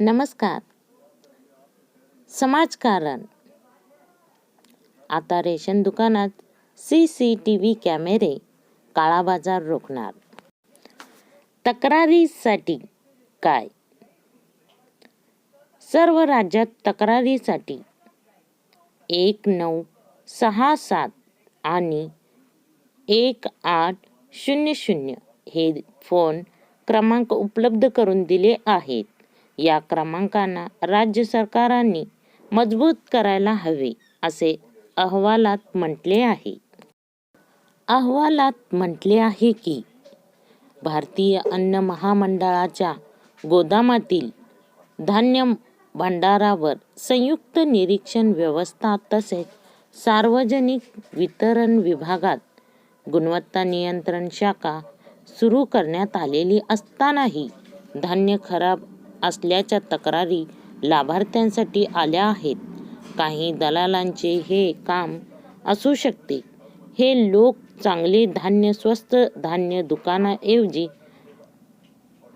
नमस्कार. समाजकारण. आता रेशन दुकानात सी सी टी व्ही कॅमेरे काळाबाजार रोखणार. तक्रारीसाठी काय? सर्व राज्यात तक्रारीसाठी एक नऊ सहा सात आणि एक आठ शून्य शून्य हे फोन क्रमांक उपलब्ध करून दिले आहेत. या क्रमांकांना राज्य सरकारांनी मजबूत करायला हवे असे अहवालात म्हटले आहे. अहवालात म्हटले आहे की भारतीय अन्न महामंडळाच्या गोदामातील धान्य भांडारावर संयुक्त निरीक्षण व्यवस्था तसेच सार्वजनिक वितरण विभागात गुणवत्ता नियंत्रण शाखा सुरू करण्यात आलेली असतानाही धान्य खराब असल्याच्या तक्रारी लाभार्थ्यांसाठी आल्या आहेत. काही दलालांचे हे काम असू शकते. हे लोक चांगले धान्य स्वस्त धान्य दुकानाऐवजी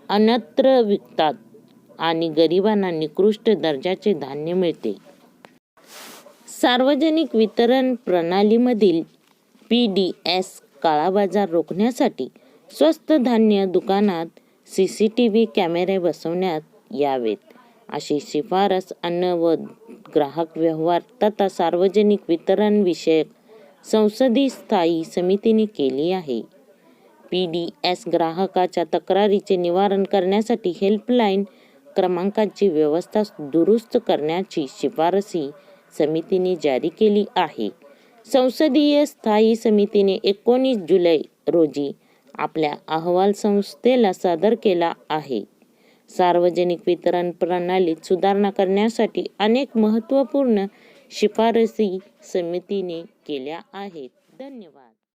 अन्यत्र विकतात आणि गरिबांना निकृष्ट दर्जाचे धान्य मिळते. सार्वजनिक वितरण प्रणालीमधील पी डी एस काळाबाजार रोखण्यासाठी स्वस्त धान्य दुकानात सी सी टी व्ही कॅमेरे बसवण्यात यावेत. अशी शिफारस अन्न व ग्राहक व्यवहार तथा सार्वजनिक वितरण विषयक संसदीय स्थायी समितीने केली आहे. पी डी एस ग्राहकाच्या तक्रारीचे निवारण करण्यासाठी हेल्पलाईन क्रमांकांची व्यवस्था दुरुस्त करण्याची शिफारसही समितीने जारी केली आहे. संसदीय स्थायी समितीने एकोणीस जुलै रोजी आपल्या अहवाल संस्थेला सादर केला आहे. सार्वजनिक वितरण प्रणालीत सुधारणा करण्यासाठी अनेक महत्त्वपूर्ण शिफारसी समितीने केल्या आहेत. धन्यवाद.